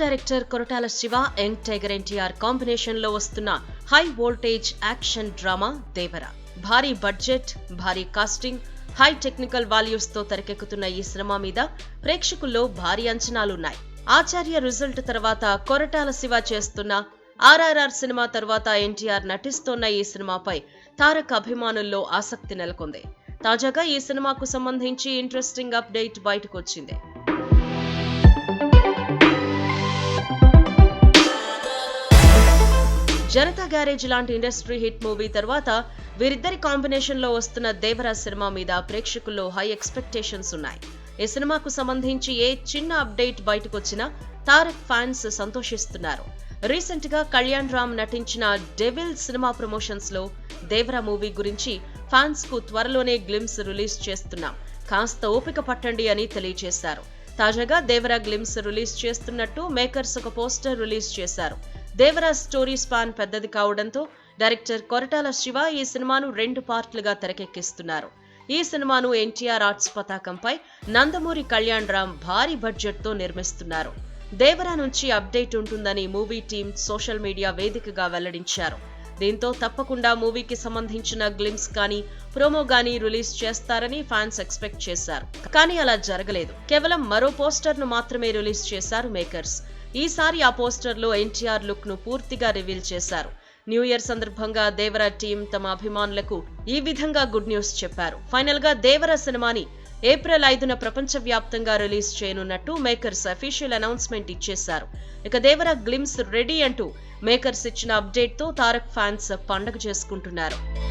Director Koratala Siva young tiger NTR కాంబినేషన్లో వస్తున్న high voltage action drama Devara. భారీ budget భారీ కాస్టింగ్ హై టెక్నికల్ వాల్యూస్తో తెరకెక్కుతున్న ఈ సినిమా మీద ప్రేక్షకుల్లో భారీ అంచనాలున్నాయి. ఆచార్య రిజల్ట్ తర్వాత కొరటాల శివ చేస్తున్న ఆర్ఆర్ఆర్ సినిమా తర్వాత ఎన్టీఆర్ నటిస్తోన్న ఈ సినిమాపై తారక్ అభిమానుల్లో ఆసక్తి నెలకొంది. తాజాగా ఈ సినిమాకు సంబంధించి ఇంట్రెస్టింగ్ అప్డేట్ బయటకొచ్చింది. జనతా గ్యారేజ్ లాంటి ఇండస్ట్రీ హిట్ మూవీ తర్వాత వీరిద్దరి కాంబినేషన్లో వస్తున్న దేవరాజ్ సినిమా మీద ప్రేక్షకుల్లో హై ఎక్స్పెక్టేషన్స్ ఉన్నాయి. ఈ సినిమాకు సంబంధించి ఏ చిన్న అప్డేట్ బయటకొచ్చినా తారక్ ఫ్యాన్స్ సంతోషిస్తున్నారు. రీసెంట్గా కళ్యాణ్ రామ్ నటించిన డెవిల్ సినిమా ప్రమోషన్స్లో దేవరా మూవీ గురించి ఫ్యాన్స్కు త్వరలోనే గ్లిమ్స్ రిలీజ్ చేస్తున్నాం. కాస్త ఓపిక పట్టండి అని తెలియజేశారు తాజాగా దేవరా గ్లిమ్స్ రిలీజ్ చేస్తున్నట్టు మేకర్స్ ఒక పోస్టర్ రిలీజ్ చేశారు. దేవరాజ్ స్టోరీ స్పాన్ పెద్దది కావడంతో డైరెక్టర్ కొరటాల శివ ఈ సినిమాను రెండు పార్ట్లుగా తెరకెక్కిస్తున్నారు. ఈ సినిమాను ఎన్టీఆర్ ఆర్ట్స్ పతాకంపై నందమూరి కళ్యాణ్ రామ్ భారీ బడ్జెట్తో నిర్మిస్తున్నారు. దేవరా నుంచి అప్డేట్ ఉంటుందని మూవీ టీం సోషల్ మీడియా వేదికగా వెల్లడించారు. దీంతో తప్పకుండా మూవీకి సంబంధించిన గ్లిమ్స్ కానీ ప్రోమో గానీ రిలీజ్ చేస్తారని ఫ్యాన్స్ ఎక్స్పెక్ట్ చేశారు. కానీ అలా జరగలేదు. కేవలం మరో పోస్టర్ను మాత్రమే రిలీజ్ చేశారు మేకర్స్. ఈసారి ఆ పోస్టర్లో ఎన్టీఆర్ లుక్ను పూర్తిగా రివీల్ చేశారు. న్యూ ఇయర్ సందర్భంగా దేవర టీం తమ అభిమానులకు ఈ విధంగా గుడ్ న్యూస్ చెప్పారు. ఫైనల్గా దేవర సినిమాని ఏప్రిల్ ఐదున ప్రపంచవ్యాప్తంగా రిలీజ్ చేయనున్నట్టు మేకర్స్ అఫీషియల్ అనౌన్స్మెంట్ ఇచ్చేశారు. ఇక దేవర గ్లిమ్స్ రెడీ అంటూ మేకర్స్ ఇచ్చిన అప్డేట్తో తారక్ ఫ్యాన్స్ పండగ చేసుకుంటున్నారు.